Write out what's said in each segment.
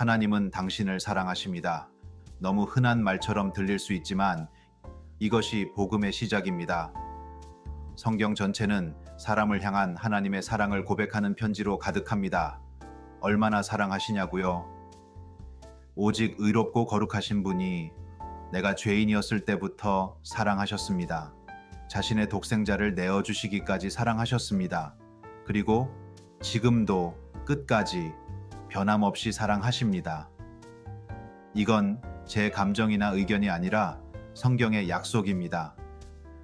하나님은 당신을 사랑하십니다. 너무 흔한 말처럼 들릴 수 있지만 이것이 복음의 시작입니다. 성경 전체는 사람을 향한 하나님의 사랑을 고백하는 편지로 가득합니다. 얼마나 사랑하시냐고요? 오직 의롭고 거룩하신 분이 내가 죄인이었을 때부터 사랑하셨습니다. 자신의 독생자를 내어주시기까지 사랑하셨습니다. 그리고 지금도 끝까지 변함없이 사랑하십니다. 이건 제 감정이나 의견이 아니라 성경의 약속입니다.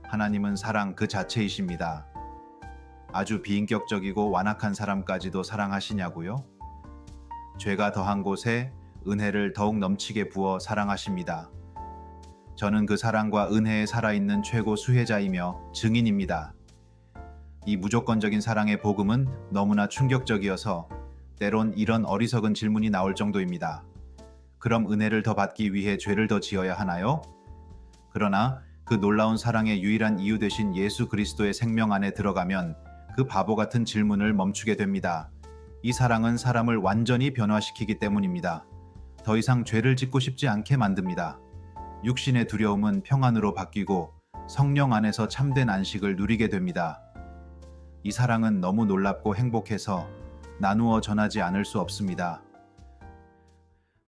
하나님은 사랑 그 자체이십니다. 아주 비인격적이고 완악한 사람까지도 사랑하시냐고요? 죄가 더한 곳에 은혜를 더욱 넘치게 부어 사랑하십니다. 저는 그 사랑과 은혜에 살아있는 최고 수혜자이며 증인입니다. 이 무조건적인 사랑의 복음은 너무나 충격적이어서 때론 이런 어리석은 질문이 나올 정도입니다. 그럼 은혜를 더 받기 위해 죄를 더 지어야 하나요? 그러나 그 놀라운 사랑의 유일한 이유 되신 예수 그리스도의 생명 안에 들어가면 그 바보 같은 질문을 멈추게 됩니다. 이 사랑은 사람을 완전히 변화시키기 때문입니다. 더 이상 죄를 짓고 싶지 않게 만듭니다. 육신의 두려움은 평안으로 바뀌고 성령 안에서 참된 안식을 누리게 됩니다. 이 사랑은 너무 놀랍고 행복해서 나누어 전하지 않을 수 없습니다.